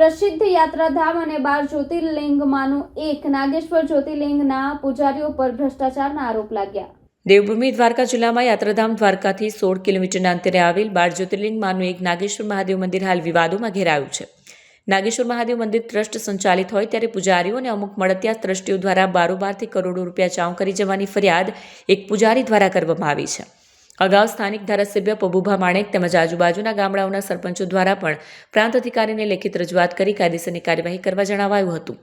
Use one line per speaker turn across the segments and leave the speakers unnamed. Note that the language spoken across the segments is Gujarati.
પ્રસિદ્ધ યાત્રાધામ અને બાર જ્યોતિર્લિંગમાંનું એક નાગેશ્વર જ્યોતિર્લિંગના પૂજારીઓ પર ભ્રષ્ટાચારના આરોપ લાગ્યા.
દેવભૂમિ દ્વારકા જિલ્લામાં યાત્રાધામ દ્વારકાથી સોળ કિલોમીટરના અંતરે આવેલ બાર જ્યોતિર્લિંગમાંનું એક નાગેશ્વર મહાદેવ મંદિર હાલ વિવાદોમાં ઘેરાયું છે. નાગેશ્વર મહાદેવ મંદિર ટ્રસ્ટ સંચાલિત હોય ત્યારે પૂજારીઓ અને અમુક મળતિયા ટ્રસ્ટીઓ દ્વારા બારોબારથી કરોડો રૂપિયા ચાઉં કરી જવાની ફરિયાદ એક પૂજારી દ્વારા કરવામાં આવી છે. અગાઉ સ્થાનિક ધારાસભ્ય પબુભા માણેક તેમજ આજુબાજુના ગામડાઓના સરપંચો દ્વારા પણ પ્રાંત અધિકારીને લેખિત રજૂઆત કરી કાયદેસરની કાર્યવાહી કરવા જણાવાયું હતું.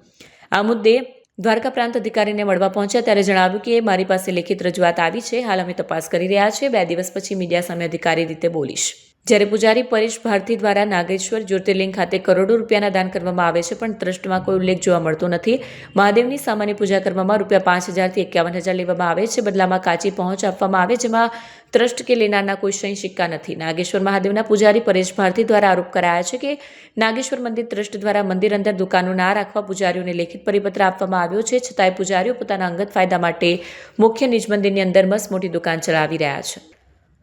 આ મુદ્દે દ્વારકા પ્રાંત અધિકારીને મળવા પહોંચ્યા ત્યારે જણાવ્યું કે, મારી પાસે લેખિત રજૂઆત આવી છે. હાલ અમે તપાસ કરી રહ્યા છીએ. બે દિવસ પછી મીડિયા સામે અધિકારી રીતે બોલીશ. જ્યારે પૂજારી પરેશ ભારતી દ્વારા નાગેશ્વર જ્યોતિર્લિંગ ખાતે કરોડો રૂપિયાના દાન કરવામાં આવે છે, પણ ટ્રસ્ટમાં કોઈ ઉલ્લેખ જોવા મળતો નથી. મહાદેવની સામાન્ય પૂજા કરવામાં રૂપિયા પાંચ હજારથી એકાવન હજાર લેવામાં આવે છે. બદલામાં કાચી પહોંચ આપવામાં આવે, જેમાં ટ્રસ્ટ કે લેનારના કોઈ સહી સિક્કા નથી. નાગેશ્વર મહાદેવના પૂજારી પરેશ ભારતી દ્વારા આરોપ કરાયા છે કે નાગેશ્વર મંદિર ટ્રસ્ટ દ્વારા મંદિર અંદર દુકાનો ના રાખવા પૂજારીઓને લેખિત પરિપત્ર આપવામાં આવ્યો છે. છતાંય પૂજારીઓ પોતાના અંગત ફાયદા માટે મુખ્ય નિજ મંદિરની અંદર મસ મોટી દુકાન ચલાવી રહ્યા છે.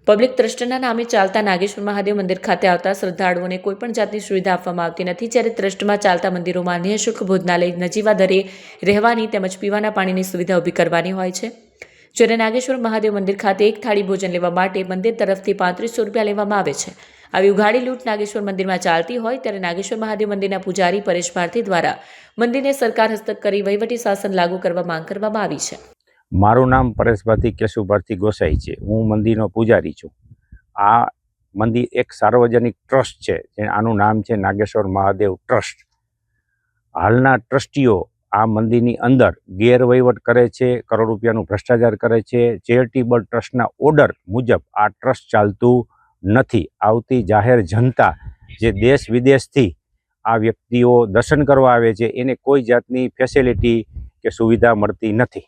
પબ્લિક ટ્રસ્ટના નામે ચાલતા નાગેશ્વર મહાદેવ મંદિર ખાતે આવતા શ્રદ્ધાળુઓને કોઈપણ જાતની સુવિધા આપવામાં આવતી નથી. જ્યારે ટ્રસ્ટમાં ચાલતા મંદિરોમાં નિઃશુલ્ક ભોજનાલય, નજીવા દરે રહેવાની તેમજ પીવાના પાણીની સુવિધા ઊભી કરવાની હોય છે. જ્યારે નાગેશ્વર મહાદેવ મંદિર ખાતે એક થાળી ભોજન લેવા માટે મંદિર તરફથી પાંત્રીસો રૂપિયા લેવામાં આવે છે. આવી ઉઘાડી લૂંટ નાગેશ્વર મંદિરમાં ચાલતી હોય ત્યારે નાગેશ્વર મહાદેવ મંદિરના પૂજારી પરેશ ભારતી દ્વારા મંદિરને સરકાર હસ્તક કરી વહીવટી શાસન લાગુ કરવા માંગ કરવામાં આવી છે.
મારું નામ પરેશભાઈ કેશુભારતી ગોસાઈ છે. હું મંદિરનો પૂજારી છું. આ મંદિર એક સાર્વજનિક ટ્રસ્ટ છે, જે આનું નામ છે નાગેશ્વર મહાદેવ ટ્રસ્ટ. હાલના ટ્રસ્ટીઓ આ મંદિરની અંદર ગેરવહીવટ કરે છે, કરોડ રૂપિયાનું ભ્રષ્ટાચાર કરે છે. ચેરિટેબલ ટ્રસ્ટના ઓર્ડર મુજબ આ ટ્રસ્ટ ચાલતું નથી. આવતી જાહેર જનતા જે દેશ વિદેશથી આ વ્યક્તિઓ દર્શન કરવા આવે છે, એને કોઈ જાતની ફેસિલિટી કે સુવિધા મળતી નથી.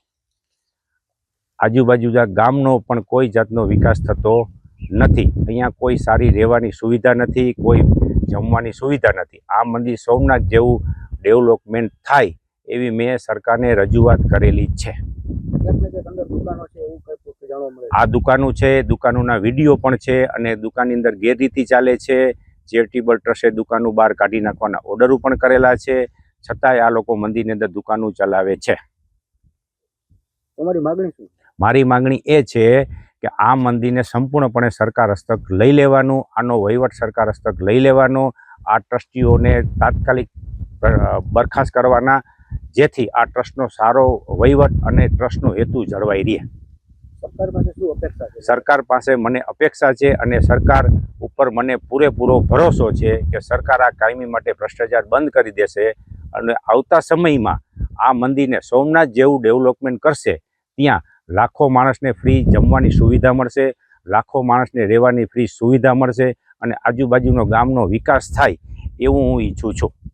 આજુબાજુના ગામનો પણ કોઈ જાતનો વિકાસ થતો નથી. અહીંયા કોઈ સારી રહેવાની સુવિધા નથી, કોઈ જમવાની સુવિધા નથી. આ મંદિર સોમનાથ જેવું ડેવલપમેન્ટ થાય એવી મેં સરકારને રજૂઆત કરેલી છે. આ દુકાનો છે, દુકાનોના વીડિયો પણ છે અને દુકાનની અંદર ગેરરીતિ ચાલે છે. ચેરિટેબલ ટ્રસ્ટે દુકાનો બહાર કાઢી નાખવાના ઓર્ડરો પણ કરેલા છે. છતાંય આ લોકો મંદિરની અંદર દુકાનો ચલાવે છે.
તમારી માગણી શું?
મારી માંગણી એ છે કે આ મંદિરને સંપૂર્ણપણે સરકાર હસ્તક લઈ લેવાનું આનો વહીવટ સરકાર હસ્તક લઈ લેવાનો આ ટ્રસ્ટીઓને તાત્કાલિક બરખાસ્ત કરવાના જેથી આ ટ્રસ્ટનો સારો વહીવટ અને ટ્રસ્ટનો હેતુ જળવાઈ રહે.
સરકાર પાસે શું અપેક્ષા છે?
સરકાર પાસે મને અપેક્ષા છે અને સરકાર ઉપર મને પૂરેપૂરો ભરોસો છે કે સરકાર આ કાયમી માટે ભ્રષ્ટાચાર બંધ કરી દેશે અને આવતા સમયમાં આ મંદિરને સોમનાથ જેવું ડેવલપમેન્ટ કરશે ત્યાં લાખો માણસને ફ્રી જમવાની સુવિધા મળશે, લાખો માણસને રહેવાની ફ્રી સુવિધા મળશે અને આજુબાજુનો ગામનો વિકાસ થાય એવું હું ઈચ્છું છું.